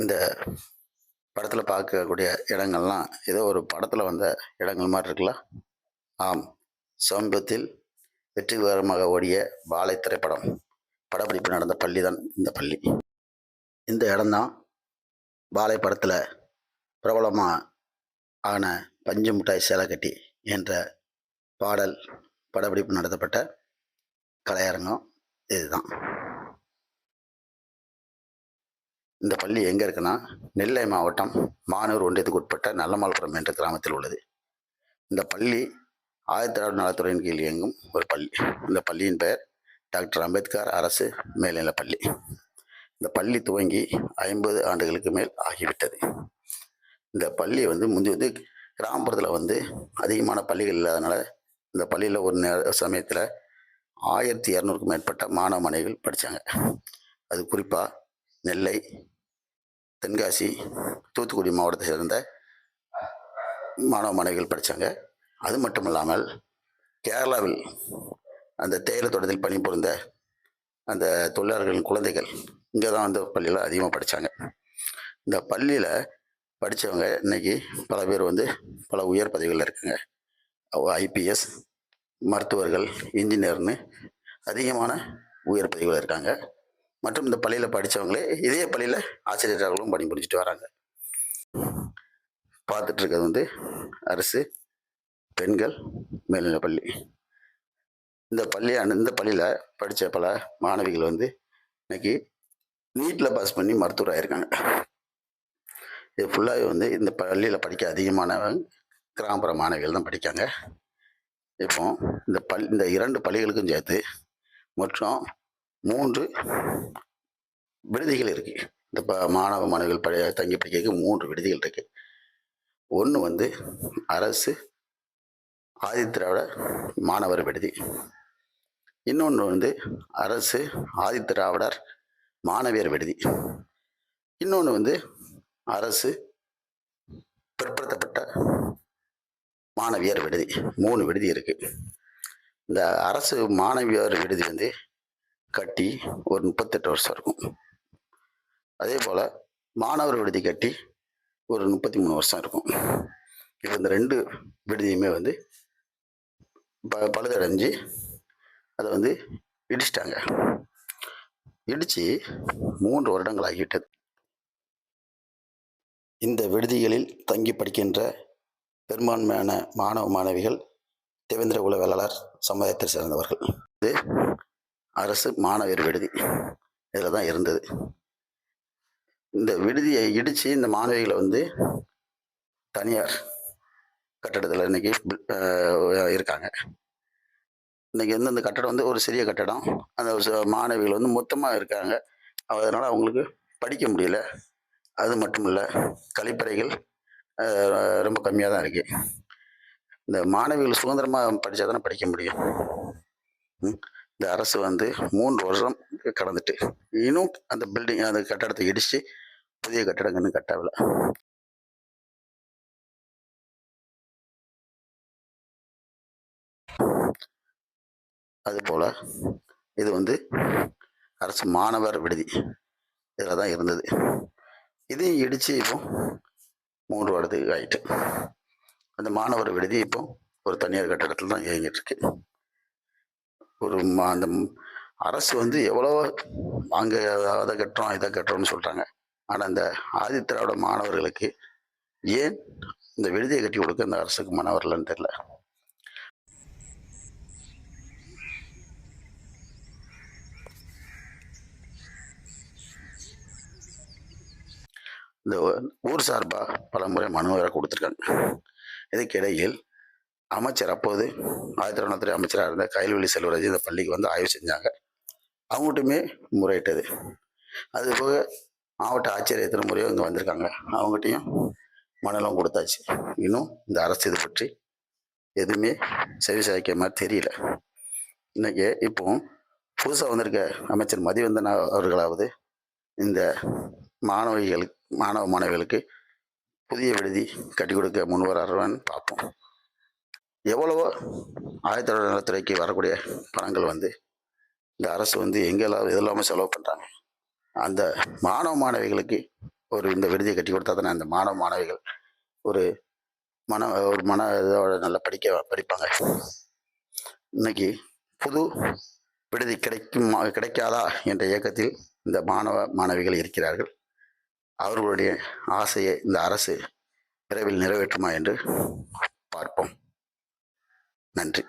இந்த படத்தில் பார்க்கக்கூடிய இடங்கள்லாம் ஏதோ ஒரு படத்தில் வந்த இடங்கள் மாதிரி இருக்குல்ல? ஆம். சமீபத்தில் வெற்றிகரமாக ஓடிய பாலை திரைப்படம். படப்பிடிப்பு நடந்த பள்ளி தான் இந்த பள்ளி. இந்த இடம்தான் பாலை படத்தில் பிரபலமாக ஆன பஞ்சு முட்டாய் சேலை கட்டி என்ற பாடல் படப்பிடிப்பு நடத்தப்பட்ட கலையரங்கம் இதுதான். இந்த பள்ளி எங்கே இருக்குன்னா நெல்லை மாவட்டம் மானூர் ஒன்றியத்துக்கு உட்பட்ட நல்லமால்புரம் என்ற கிராமத்தில் உள்ளது. இந்த பள்ளி ஆயிரத்தி தொள்ளாயிரத்தி நலத்துறையின் கீழ் இயங்கும் ஒரு பள்ளி. இந்த பள்ளியின் பெயர் டாக்டர் அம்பேத்கர் அரசு மேல்நிலைப் பள்ளி. இந்த பள்ளி துவங்கி ஐம்பது ஆண்டுகளுக்கு மேல் ஆகிவிட்டது. இந்த பள்ளி வந்து முந்தி வந்து கிராமப்புறத்தில் வந்து அதிகமான பள்ளிகள் இல்லாதனால இந்த பள்ளியில் ஒரு நே சமயத்தில் ஆயிரத்தி இரநூறுக்கும் மேற்பட்ட மாணவ மனைவிகள் படித்தாங்க அது குறிப்பாக நெல்லை தென்காசி தூத்துக்குடி மாவட்டத்தை சேர்ந்த மாணவ மாணவிகள் படித்தாங்க அது மட்டும் இல்லாமல் கேரளாவில் அந்த தேயிலை தோட்டத்தில் பணிபுரிந்த அந்த தொழிலாளர்களின் குழந்தைகள் இங்கே தான் வந்து பள்ளியில் அதிகமாக படித்தாங்க இந்த பள்ளியில் படித்தவங்க இன்னைக்கு பல பேர் வந்து பல உயர் பதவிகளில் இருக்காங்க. ஐபிஎஸ் மருத்துவர்கள் இன்ஜினியர்னு அதிகமான உயர் பதவிகள் இருக்காங்க. மற்றும் இந்த பள்ளியில் படித்தவங்களே இதே பள்ளியில் ஆசிரியர்களும் பணிபுரிஞ்சிட்டு வராங்க. பார்த்துட்டு இருக்கிறது வந்து அரசு பெண்கள் மேல்நிலை பள்ளி. இந்த பள்ளி இந்த பள்ளியில் படித்த பல மாணவிகள் வந்து இன்னைக்கு நீட்டில் பாஸ் பண்ணி மருத்துவர் ஆயிருக்காங்க. இது ஃபுல்லாகவே வந்து இந்த பள்ளியில் படிக்க அதிகமான கிராமப்புற மாணவிகள் தான் படிக்காங்க. இப்போ இந்த பள்ளி இந்த இரண்டு பள்ளிகளுக்கும் சேர்த்து மற்றும் மூன்று விடுதிகள் இருக்கு. இந்த ப மாணவ மாணவிகள் பழைய தங்கி படிக்கிறதுக்கு மூன்று விடுதிகள் இருக்கு. ஒன்று வந்து அரசு ஆதித்திராவிட மாணவர் விடுதி. இன்னொன்று வந்து அரசு ஆதித்திராவிடர் மாணவியர் விடுதி. இன்னொன்று வந்து அரசு பிற்படுத்தப்பட்ட மாணவியர் விடுதி. மூணு விடுதி இருக்குது இந்த அரசு மாணவியர் விடுதி வந்து கட்டி ஒரு முப்பத்தெட்டு வருஷம் இருக்கும். அதே போல் மாணவர் விடுதி கட்டி ஒரு முப்பத்தி மூணு வருஷம் இருக்கும். இப்போ இந்த ரெண்டு விடுதியுமே வந்து ப பழுதடைஞ்சு அதை வந்து இடிச்சிட்டாங்க. இடித்து மூன்று வருடங்கள் ஆகிவிட்டது. இந்த விடுதிகளில் தங்கி படிக்கின்ற பெரும்பான்மையான மாணவ மாணவிகள் தேவேந்திர குல வேளாளர் சமுதாயத்தை சேர்ந்தவர்கள். இது அரசு மாணவர் விடுதி. இதில் தான் இருந்தது. இந்த விடுதியை இடித்து இந்த மாணவிகளை வந்து தனியார் கட்டடத்தில் இன்னைக்கு இருக்காங்க. இன்னைக்கு வந்து அந்த கட்டடம் வந்து ஒரு சிறிய கட்டடம். அந்த மாணவிகள் வந்து மொத்தமாக இருக்காங்க. அதனால் அவங்களுக்கு படிக்க முடியல. அது மட்டும் இல்லை கழிப்பறைகள் ரொம்ப கம்மியாக தான் இருக்குது இந்த மாணவிகள் சுதந்திரமாக படித்தா தானே படிக்க முடியும். ம்? இந்த அரசு வந்து மூன்று வருஷம் கடந்துட்டு இன்னும் அந்த பில்டிங் அந்த கட்டடத்தை இடித்து புதிய கட்டடங்கன்னு கட்டவில்லை. அதுபோல் இது வந்து அரசு மாணவர் விடுதி. இதில் தான் இருந்தது. இதையும் இடித்து இப்போ மூன்று வருடத்துக்கு ஆயிட்டு. அந்த மாணவர் விடுதி இப்போ ஒரு தனியார் கட்டடத்தில் தான் இயங்கிட்டு இருக்கு. ஒரு மா- அந்த அரசு வந்து எவ்வளோ அங்கே அதை கட்டுறோம் இதை கட்டுறோம்னு சொல்கிறாங்க ஆனால் அந்த ஆதித்திராவிட மாணவர்களுக்கு ஏன் இந்த விடுதியை கட்டி கொடுக்க அந்த அரசுக்கு மன வரலன்னு தெரியல. இந்த ஊர் சார்பாக பல முறை மனு வேற கொடுத்துருக்காங்க. இதுக்கிடையில் அமைச்சர் அப்போது ஆயிரத்தி தொள்ளாயிரத்தி அமைச்சராக இருந்த கைல்வெளி செல்வராஜ் இந்த பள்ளிக்கு வந்து ஆய்வு செஞ்சாங்க. அவங்ககிட்டயுமே முறையிட்டது. அது போக மாவட்ட ஆட்சியர் எத்தனை முறையோ இங்கே வந்திருக்காங்க. அவங்ககிட்டயும் மணலம் கொடுத்தாச்சு. இன்னும் இந்த அரசு இது பற்றி எதுவுமே செவி சாய்க்க மாதிரி தெரியல. இன்னைக்கு இப்போ புதுசாக வந்திருக்க அமைச்சர் மதிவந்தனா அவர்களாவது இந்த மாணவிகளுக்கு மாணவ மாணவிகளுக்கு புதிய விடுதி கட்டி கொடுக்க முன்வரான்னு பார்ப்போம். எவ்வளவோ ஆயிரத்தி தொள்ளாயிரத்தி நலத்துறைக்கு வரக்கூடிய பணங்கள் வந்து இந்த அரசு வந்து எங்கெல்லாம் இதெல்லாமே செலவு பண்ணுறாங்க அந்த மாணவ மாணவிகளுக்கு ஒரு இந்த விருதியை கட்டி கொடுத்தா தானே அந்த மாணவ மாணவிகள் ஒரு மன ஒரு மன இதோட நல்லா படிக்க படிப்பாங்க. இன்னைக்கு புது விடுதி கிடைக்கும் கிடைக்காதா என்ற இயக்கத்தில் இந்த மாணவ மாணவிகள் இருக்கிறார்கள். அவர்களுடைய ஆசையை இந்த அரசு விரைவில் நிறைவேற்றுமா என்று பார்ப்போம். நன்றி.